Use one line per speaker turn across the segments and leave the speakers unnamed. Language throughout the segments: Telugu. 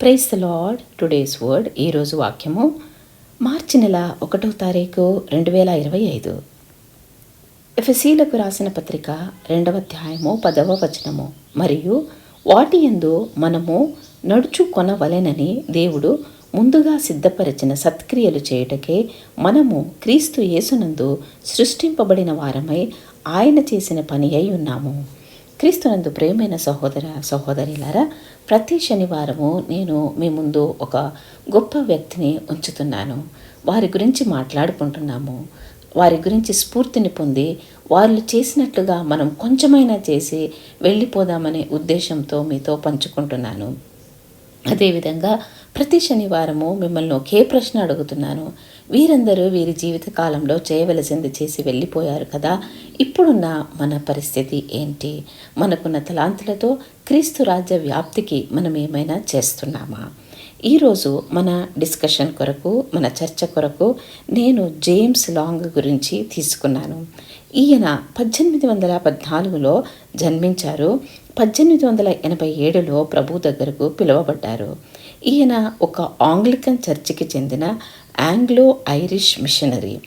ప్రైస్ లార్డ్ టుడేస్ వర్డ్ ఈరోజు వాక్యము మార్చి నెల ఒకటో తారీఖు రెండు వేల ఇరవై ఐదు. ఎఫెసీలకు రాసిన పత్రిక రెండవ అధ్యాయము పదవ వచనము. మరియు వాటి యందు మనము నడుచు కొనవలెనని దేవుడు ముందుగా సిద్ధపరిచిన సత్క్రియలు చేయుటకే మనము క్రీస్తు యేసునందు సృష్టింపబడిన వారమై ఆయన చేసిన పని అయి ఉన్నాము. క్రీస్తునందు ప్రేమైన సహోదర సహోదరిలారా ప్రతి శనివారము నేను మీ ముందు ఒక గొప్ప వ్యక్తిని ఉంచుతున్నాను. వారి గురించి మాట్లాడుకుంటున్నాము. వారి గురించి స్ఫూర్తిని పొంది వాళ్ళు చేసినట్లుగా మనం కొంచెమైనా చేసి వెళ్ళిపోదామనే ఉద్దేశంతో మీతో పంచుకుంటున్నాను. అదేవిధంగా ప్రతి శనివారము మిమ్మల్ని ఒకే ప్రశ్న అడుగుతున్నాను. వీరందరూ వీరి జీవిత కాలంలో చేయవలసింది చేసి వెళ్ళిపోయారు కదా. ఇప్పుడున్న మన పరిస్థితి ఏంటి? మనకున్న తలాంతులతో క్రీస్తు రాజ్య వ్యాప్తికి మనం ఏమైనా చేస్తున్నామా? ఈరోజు మన డిస్కషన్ కొరకు మన చర్చ కొరకు నేను జేమ్స్ లాంగ్ గురించి తీసుకున్నాను. ఈయన పద్దెనిమిది వందల పద్నాలుగులో జన్మించారు. పద్దెనిమిది వందల ఎనభై ఏడులో ప్రభు దగ్గరకు పిలువబడ్డారు. ఈయన ఒక ఆంగ్లికన్ చర్చికి చెందిన ఆంగ్లో ఐరిష్ మిషనరీ.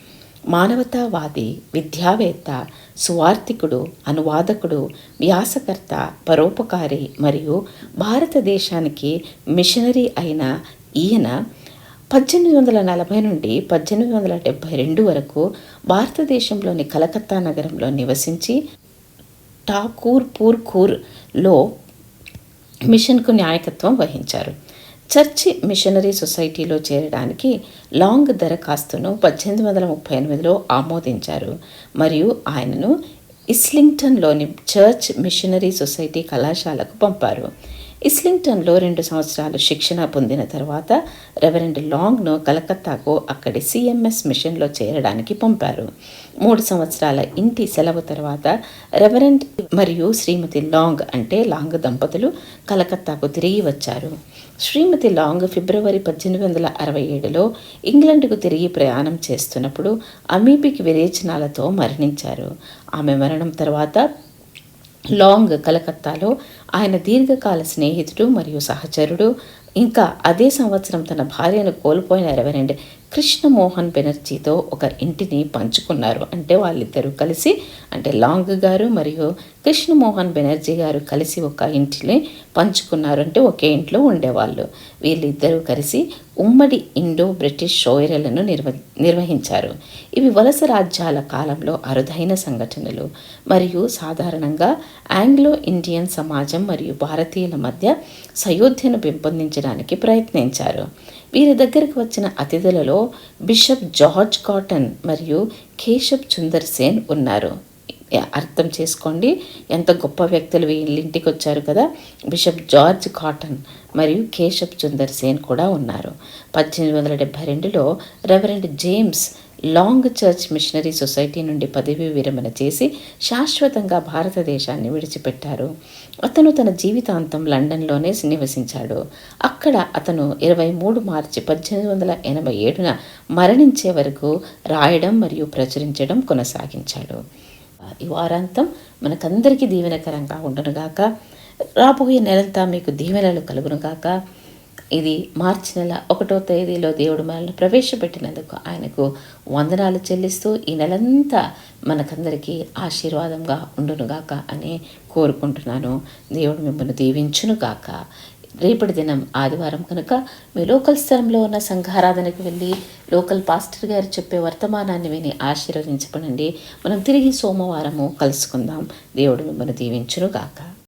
మానవతావాది విద్యావేత్త సువార్థికుడు అనువాదకుడు వ్యాసకర్త పరోపకారి మరియు భారతదేశానికి మిషనరీ అయిన ఈయన పద్దెనిమిది వందల నలభై నుండి పద్దెనిమిది వందల డెబ్భై రెండు వరకు భారతదేశంలోని కలకత్తా నగరంలో నివసించి ఠాకూర్ ఖూర్లో మిషన్కు నాయకత్వం వహించారు చర్చి మిషనరీ సొసైటీలో చేరడానికి లాంగ్ దరఖాస్తును పద్దెనిమిది వందల ముప్పై ఎనిమిదిలో ఆమోదించారు. మరియు ఆయనను ఇస్లింగ్టన్లోని చర్చ్ మిషనరీ సొసైటీ కళాశాలకు పంపారు. ఇస్లింగ్టన్లో రెండు సంవత్సరాలు శిక్షణ పొందిన తర్వాత రెవరెండ్ లాంగ్ను కలకత్తాకు అక్కడి సిఎంఎస్ మిషన్లో చేరడానికి పంపారు. మూడు సంవత్సరాల ఇంటి సెలవు తర్వాత రెవరెండ్ మరియు శ్రీమతి లాంగ్ అంటే లాంగ్ దంపతులు కలకత్తాకు తిరిగి వచ్చారు. శ్రీమతి లాంగ్ ఫిబ్రవరి పద్దెనిమిది వందల అరవై ఏడులో ఇంగ్లండ్కు తిరిగి ప్రయాణం చేస్తున్నప్పుడు అమీబిక్ విరేచనాలతో మరణించారు. ఆమె మరణం తర్వాత లాంగ్ కలకత్తాలో ఆయన దీర్ఘకాల స్నేహితుడు మరియు సహచరుడు. ఇంకా అదే సంవత్సరం తన భార్యను కోల్పోయిన రెవరెండ్ కృష్ణమోహన్ బెనర్జీతో ఒక ఇంటిని పంచుకున్నారు. అంటే వాళ్ళిద్దరూ కలిసి అంటే లాంగ్ గారు మరియు కృష్ణమోహన్ బెనర్జీ గారు కలిసి ఒక ఇంటిని పంచుకున్నారు. అంటే ఒకే ఇంట్లో ఉండేవాళ్ళు. వీళ్ళిద్దరూ కలిసి ఉమ్మడి ఇండో బ్రిటిష్ షోయరలను నిర్వ నిర్వహించారు. ఇవి వలస రాజ్యాల కాలంలో అరుదైన సంఘటనలు. మరియు సాధారణంగా ఆంగ్లో ఇండియన్ సమాజం మరియు భారతీయుల మధ్య సయోధ్యను పెంపొందించడానికి ప్రయత్నించారు. వీరి దగ్గరకు వచ్చిన అతిథులలో బిషప్ జార్జ్ కాటన్ మరియు కేశబ్ చుందర్ సేన్ ఉన్నారు. అర్థం చేసుకోండి. ఎంత గొప్ప వ్యక్తులు వీళ్ళింటికి వచ్చారు కదా. బిషప్ జార్జ్ కాటన్ మరియు కేశబ్ చుందర్ సేన్ కూడా ఉన్నారు. పద్దెనిమిది వందల డెబ్భై రెండులో reverend James Long church missionary society నుండి పదవీ విరమణ చేసి శాశ్వతంగా భారతదేశాన్ని విడిచిపెట్టారు. అతను తన జీవితాంతం లండన్లోనే నివసించాడు. అక్కడ అతను ఇరవై మూడు మార్చి పద్దెనిమిది వందల ఎనభై ఏడున మరణించే వరకు రాయడం మరియు ప్రచురించడం కొనసాగించాడు. ఈ వారాంతం మనకందరికీ దీవెనకరంగా ఉండనుగాక. రాబోయే నెలంతా మీకు దీవెనలు కలుగునుగాక. ఇది మార్చి నెల ఒకటో తేదీలో దేవుడు మనల్ని ప్రవేశపెట్టినందుకు ఆయనకు వందనాలు చెల్లిస్తూ ఈ నెలంతా మనకందరికీ ఆశీర్వాదంగా ఉండునుగాక అని కోరుకుంటున్నాను. దేవుడు మిమ్మల్ని దీవించునుగాక రేపటి దినం ఆదివారం కనుక మీ లోకల్ స్థలంలో ఉన్న సంఘారాధనకు వెళ్ళి లోకల్ పాస్టర్ గారు చెప్పే వర్తమానాన్ని విని ఆశీర్వదించబడండి. మనం తిరిగి సోమవారము కలుసుకుందాం. దేవుడు మిమ్మల్ని దీవించునుగాక